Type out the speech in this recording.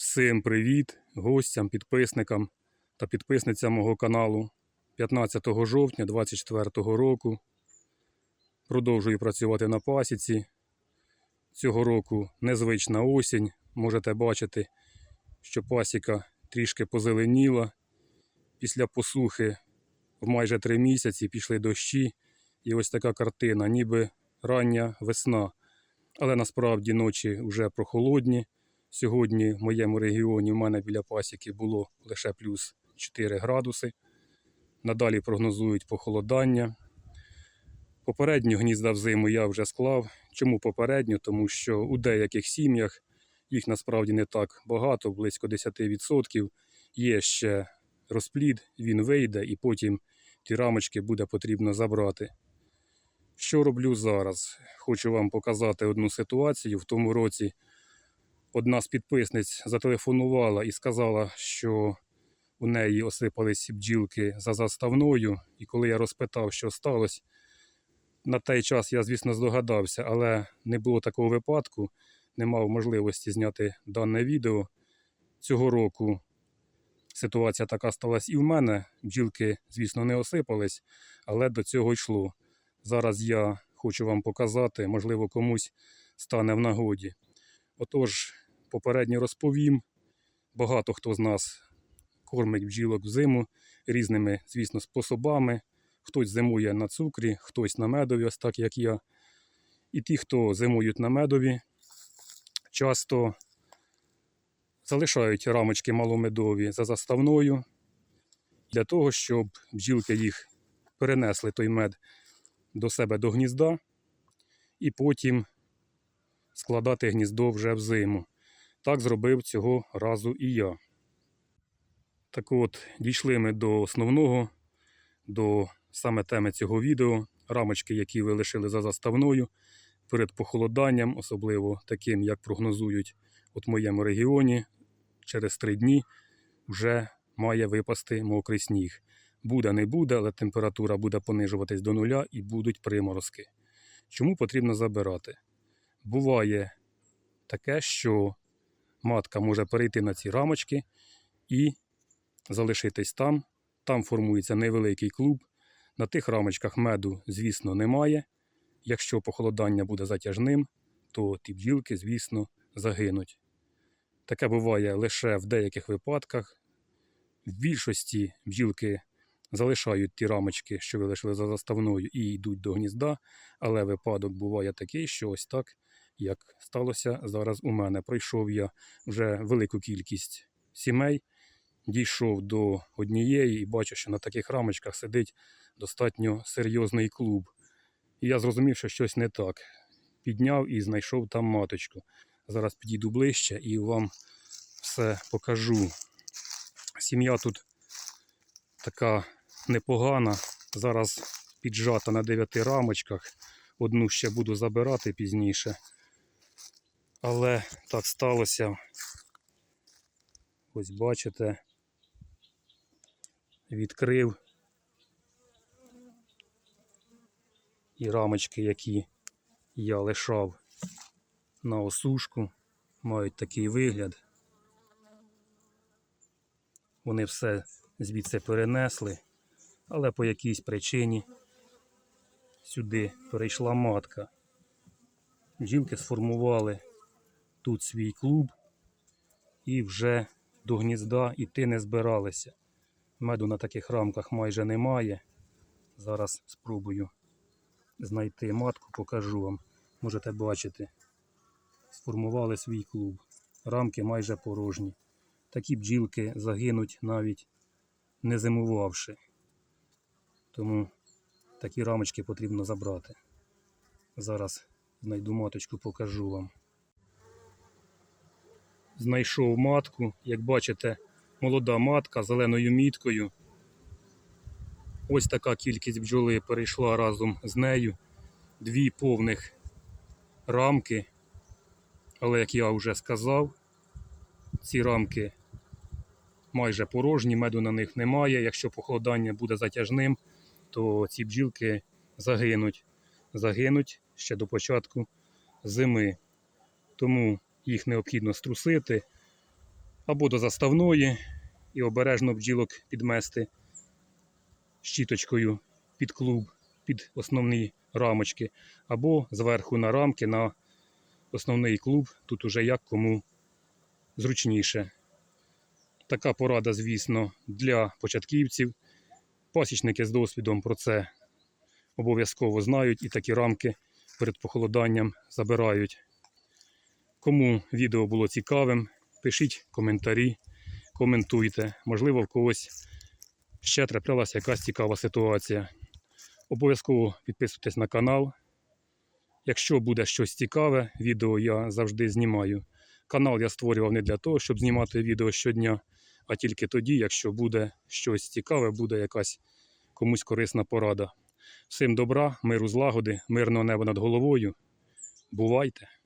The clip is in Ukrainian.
Всім привіт гостям, підписникам та підписницям мого каналу. 15 жовтня 2024 року. Продовжую працювати на пасіці. Цього року незвична осінь. Можете бачити, що пасіка трішки позеленіла. Після посухи в майже три місяці пішли дощі. І ось така картина, ніби рання весна. Але насправді ночі вже прохолодні. Сьогодні в моєму регіоні в мене біля пасіки було лише плюс 4 градуси. Надалі прогнозують похолодання. Попередню гнізда взиму я вже склав. Чому попередню? Тому що у деяких сім'ях їх насправді не так багато, близько 10%. Є ще розплід, він вийде і потім ті рамочки буде потрібно забрати. Що роблю зараз? Хочу вам показати одну ситуацію. В тому році одна з підписниць зателефонувала і сказала, що у неї осипались бджілки за заставною. І коли я розпитав, що сталося, на той час я, звісно, здогадався, але не було такого випадку, не мав можливості зняти дане відео. Цього року ситуація така сталася і в мене. Бджілки, звісно, не осипались, але до цього йшло. Зараз я хочу вам показати, можливо, комусь стане в нагоді. Отож, попередньо розповім. Багато хто з нас кормить бджілок взиму різними, звісно, способами. Хтось зимує на цукрі, хтось на медові, ось так як я. І ті, хто зимують на медові, часто залишають рамочки маломедові за заставною для того, щоб бджілки їх перенесли той мед до себе до гнізда і потім складати гніздо вже взиму. Так зробив цього разу і я. Так от, дійшли ми до основного, до саме теми цього відео. Рамочки, які ви лишили за заставною перед похолоданням, особливо таким, як прогнозують от в моєму регіоні, через три дні вже має випасти мокрий сніг. Буде, не буде, але температура буде понижуватись до нуля і будуть приморозки. Чому потрібно забирати? Буває таке, що матка може перейти на ці рамочки і залишитись там. Там формується невеликий клуб. На тих рамочках меду, звісно, немає. Якщо похолодання буде затяжним, то ті бджілки, звісно, загинуть. Таке буває лише в деяких випадках. В більшості бджілки залишають ті рамочки, що ви лишили за заставною, і йдуть до гнізда. Але випадок буває такий, що ось так, як сталося зараз у мене. Пройшов я вже велику кількість сімей, дійшов до однієї і бачу, що на таких рамочках сидить достатньо серйозний клуб. І я зрозумів, що щось не так. Підняв і знайшов там маточку. Зараз підійду ближче і вам все покажу. Сім'я тут така непогана. Зараз піджата на 9 рамочках. Одну ще буду забирати пізніше. Але так сталося. Ось бачите, відкрив. І рамочки, які я лишав на осушку, мають такий вигляд. Вони все звідси перенесли, але по якійсь причині сюди перейшла матка. Бджілки сформували тут свій клуб і вже до гнізда іти не збиралися. Меду на таких рамках майже немає. Зараз спробую знайти матку, покажу вам. Можете бачити. Сформували свій клуб. Рамки майже порожні. Такі бджілки загинуть навіть не зимувавши. Тому такі рамочки потрібно забрати. Зараз знайду маточку, покажу вам. Знайшов матку, як бачите, молода матка зеленою міткою. Ось така кількість бджоли перейшла разом з нею. Дві повних рамки. Але, як я вже сказав, ці рамки майже порожні, меду на них немає. Якщо похолодання буде затяжним, то ці бджілки загинуть. Загинуть ще до початку зими. Тому їх необхідно струсити. або до заставної і обережно бджілок підмести щіточкою під клуб, під основні рамочки, або зверху на рамки на основний клуб. Тут уже як кому зручніше. Така порада, звісно, для початківців. Пасічники з досвідом про це обов'язково знають і такі рамки перед похолоданням забирають. Кому відео було цікавим, пишіть коментарі, коментуйте. Можливо, в когось ще траплялася якась цікава ситуація. Обов'язково підписуйтесь на канал. Якщо буде щось цікаве, відео я завжди знімаю. Канал я створював не для того, щоб знімати відео щодня, а тільки тоді, якщо буде щось цікаве, буде якась комусь корисна порада. Всім добра, миру злагоди, мирного неба над головою. Бувайте!